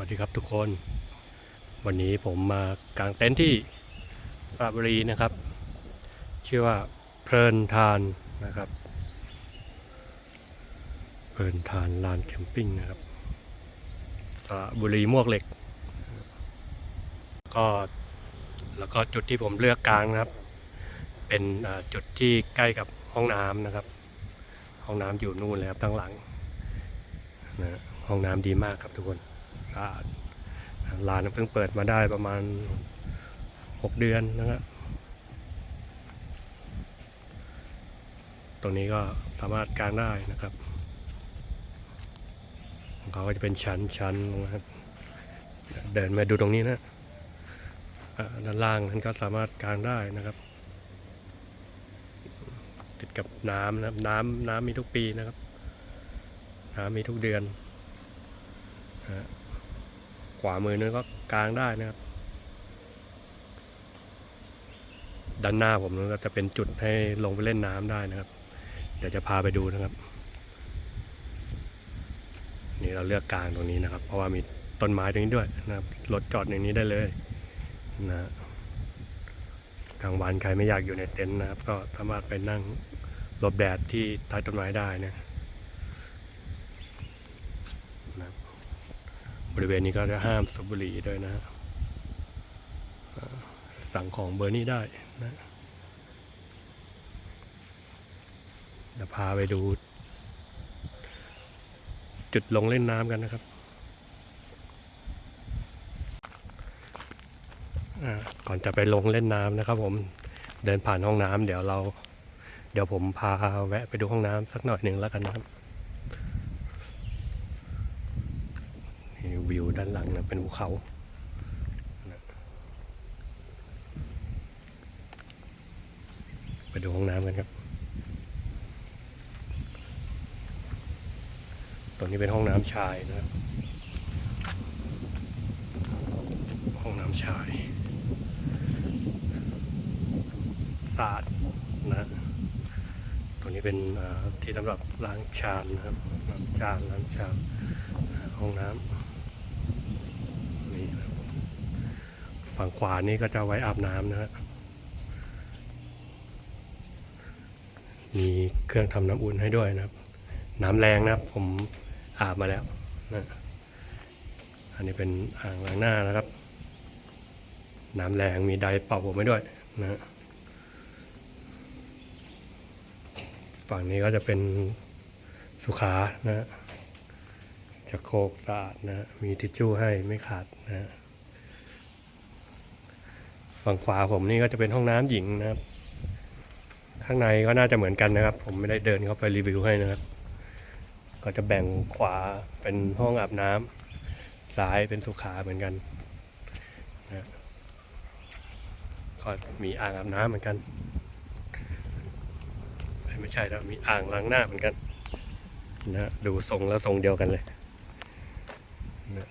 วัสดีครับทุกคน วันนี้ผมมากางเต็นท์ที่สระบุรีนะครับ ชื่อว่าเพลินทานนะครับ เพลินทานลานแคมปิ้งนะครับสระบุรีมวกเหล็ก ก็แล้วก็จุดที่ผมเลือกกางนะครับ เป็นจุดที่ใกล้กับห้องน้ำนะครับ ห้องน้ำอยู่นู่นเลยครับตั้งหลังนะห้องน้ำดีมากครับทุกคน สะอาดร้านเพิ่งเปิดมาได้ประมาณ 6 เดือนนะครับตรงนี้ก็สามารถกางได้นะครับของเขาก็จะเป็นชั้นชั้นนะครับเดินมาดูตรงนี้นะอ่าด้านล่างนั้นก็สามารถกางได้นะครับ ติดกับน้ำนะครับน้ำน้ำมีทุกปีนะครับ น้ำมีทุกเดือนนะ วามือนั้นก็กลางได้นะครับ ด้านหน้าผมนั้นก็จะเป็นจุดให้ลงไปเล่นน้ำได้นะครับ เดี๋ยวจะพาไปดูนะครับ นี่เราเลือกกลางตรงนี้นะครับ เพราะว่ามีต้นไม้ตรงนี้ด้วยนะครับรถจอดอย่างนี้ได้เลยนะกลางวันใครไม่อยากอยู่ในเต็นท์นะครับ ก็สามารถไปนั่งหลบแดดที่ใต้ต้นไม้ได้นะ บริเวณนี้ก็จะห้ามสูบบุหรี่ด้วยนะสั่งของเบอร์นี้ได้นะเดี๋ยวพาไปดู จุดลงเล่นน้ำกันนะครับก่อนจะไปลงเล่นน้ำนะครับผมเดินผ่านห้องน้ำเดี๋ยวเรา เดี๋ยวผมพาแวะไปดูห้องน้ำสักหน่อยหนึ่งแล้วกันนะครับนี่ วิวด้านหลังนะเป็นภูเขาไปดูห้องน้ำกันครับตรงนี้เป็นห้องน้ำชายนะครับห้องน้ำชายสะอาดนะตรงนี้เป็นที่สำหรับล้างชามนะครับล้างจานล้างชามห้องน้ำนี่นะครับ ฝั่งขวานี่ก็จะไว้อาบน้ำนะฮะมีเครื่องทำน้ำอุ่นให้ด้วยนะครับ น้ำแรงนะครับ ผมอาบมาแล้วนะอันนี้เป็นอ่างล้างหน้านะครับ น้ำแรงมีไดร์เป่าผมไว้ด้วยนะฝั่งนี้ก็จะเป็นสุขานะจะโคกสะอาดนะฮะมีทิชชู่ให้ไม่ขาดนะฮะ ฝั่งขวาผมนี่ก็จะเป็นห้องน้ำหญิงนะครับ ข้างในก็น่าจะเหมือนกันนะครับ ผมไม่ได้เดินเข้าไปรีวิวให้นะครับ ก็จะแบ่งขวาเป็นห้องอาบน้ำซ้ายเป็นสุขาเหมือนกันนะฮะก็มีอ่างอาบน้ำเหมือนกันไม่ใช่แล้วมีอ่างล้างหน้าเหมือนกันนะดูทรงแล้วทรงเดียวกันเลยนะ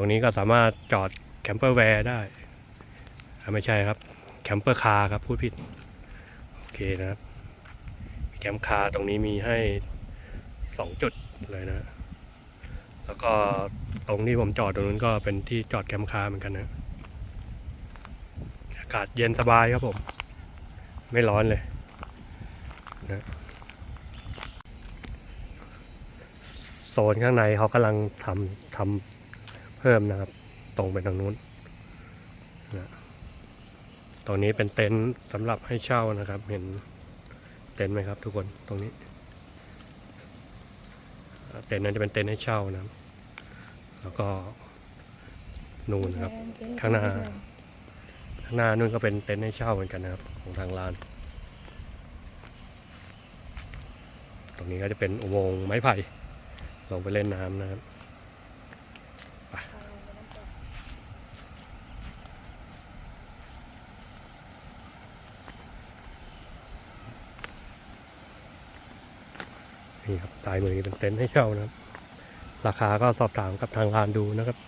ตรงนี้ก็สามารถจอดแคมเปอร์แวร์ได้ ไม่ใช่ครับ แคมเปอร์คาร์ครับพูดผิด โอเคนะครับแคมป์คาร์ตรงนี้มีให้สองจุดเลยนะ แล้วก็ตรงที่ผมจอดตรงนั้นก็เป็นที่จอดแคมป์คาร์เหมือนกันนะอากาศเย็นสบายครับผม ไม่ร้อนเลยนะโซนข้างในเขากำลังทำทำ พิ่มนะครับ ตรงไปทางนู้นนะตรงนี้เป็นเต็นท์สำหรับให้เช่านะครับ เห็นเต็นท์ไหมครับ ทุกคนตรงนี้ เต็นท์นั้นจะเป็นเต็นท์ให้เช่านะแล้วก็นู่นนะครับ ข้างหน้าข้างหน้านู่นก็เป็นเต็นท์ให้เช่าเหมือนกันนะครับ ของทางร้าน ตรงนี้ก็จะเป็นอุโมงค์ไม้ไผ่ลงไปเล่นน้ำนะครับ นี่ครับซ้ายมือนี่เป็นเต็นท์ให้เช่านะครับ ราคาก็สอบถามกับทางร้านดูนะครับ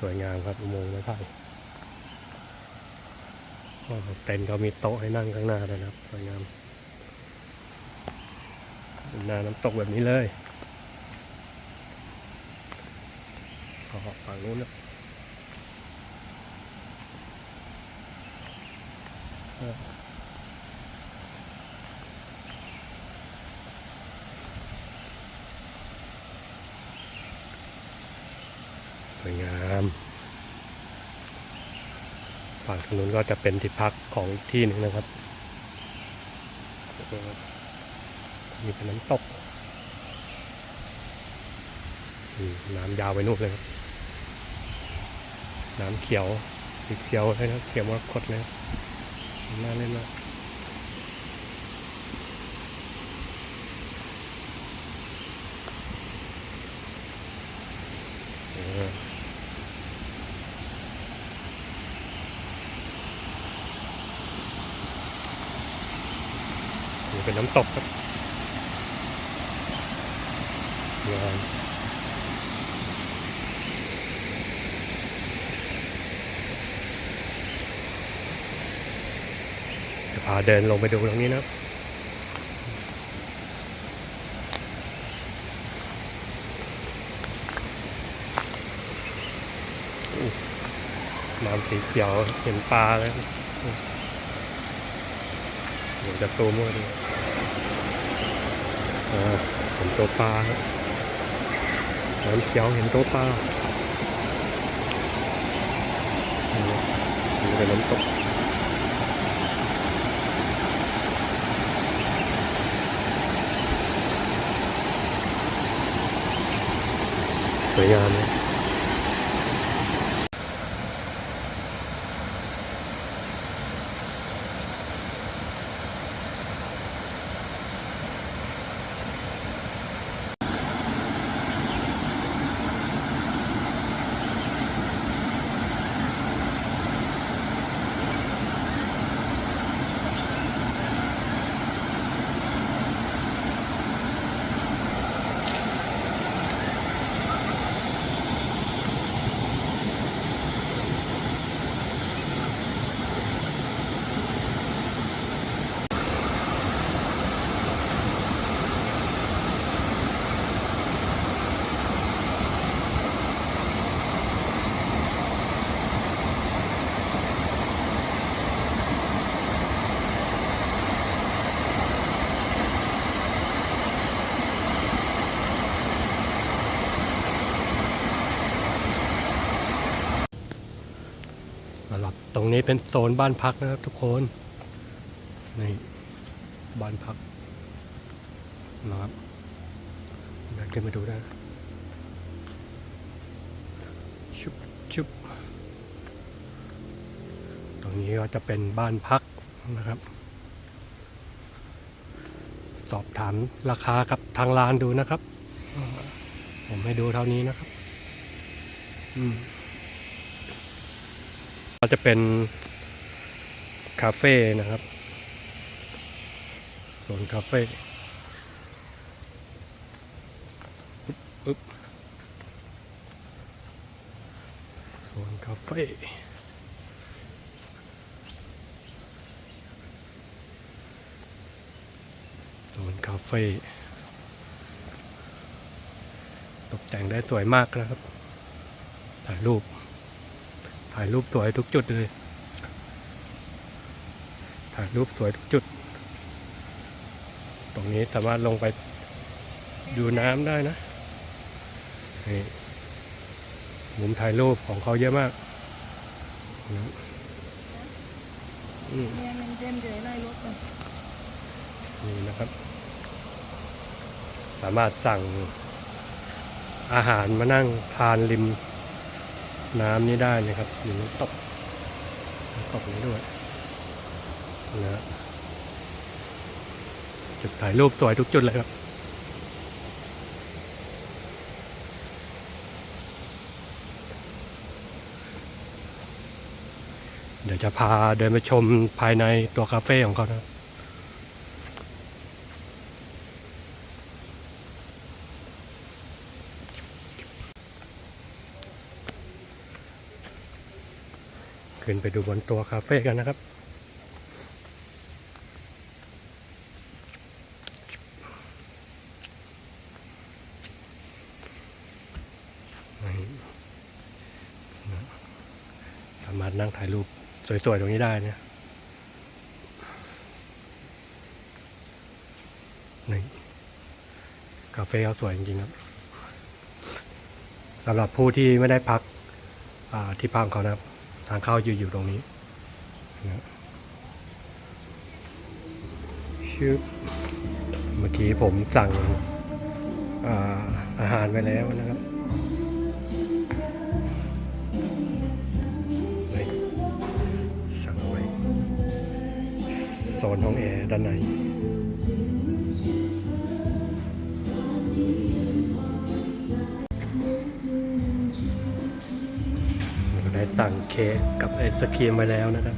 สวยงามครับอุโมงค์ไม้ไผ่เต็นท์เขามีโต๊ะให้นั่งข้างหน้าด้วยนะครับ สวยงามหน้าน้ำตกแบบนี้เลยขอฝั่งนู้นนะเออ สวยงาม ฝั่งทางนู้นก็จะเป็นที่พักของอีกที่หนึ่งนะครับ มีเป็นน้ำตก น้ำยาวไปนู่นเลยครับ น้ำเขียวสีเขียวเลยนะเขียวมรกตเลยครับ น่าเล่นมาเออเป็นน้ำตกครับงามจาเดินลงไปดูตรงนี้นะน้ำสีเขียวเห็นปลาแล้วเดี๋ยวจะตูมมาดูอ่าเห็นตัวปลาน้ำเขียวเห็นตัวปลาเป็นน้ำตก สวย ตรงนี้เป็นโซนบ้านพักนะครับทุกคนนี่บ้านพักนะครับเดินขึ้นมาดูได้ชุบชุบตรงนี้ก็จะเป็นบ้านพักนะครับ สอบถามราคากับทางร้านดูนะครับ ผมให้ดูเท่านี้นะครับ อืม จะเป็นคาเฟ่นะครับโซนคาเฟ่อึ๊บโซนคาเฟ่โซนคาเฟ่ตกแต่งได้สวยมากนะครับ ถ่ายรูป ถ่ายรูปสวยทุกจุดเลย ถ่ายรูปสวยทุกจุด ตรงนี้สามารถลงไปดูน้ำได้นะนี่มุมถ่ายรูปของเขาเยอะมากนะอืมเนี่ยมันเต็มเลยไล่รถเลยนี่นะครับ สามารถสั่งอาหารมานั่งทานริม น้ำนี้ได้นะครับอยู่น้ำตกน้ำตกนี้ด้วยนะฮะจุดถ่ายรูปสวยทุกจุดเลยครับเดี๋ยวจะพาเดินไปชมภายในตัวคาเฟ่ของเขานะึ้นไปดูบนตัวคาเฟ่กันนะครับ สามารถนั่งถ่ายรูปสวยๆ ตรงนี้ได้นะนี่คาเฟ่เขาสวยจริงๆครับสำหรับผู้ที่ไม่ได้พักที่พักเขานะครับ ทางเข้าอยู่อยู่ตรงนี้ชื่อเมื่อกี้ผมสั่งอาอาหารไปแล้วนะครับสั่งเอาไว้โซนห้องแอร์ด้านใน สั่งเค้กกับไอศครีมไปแล้วนะครับ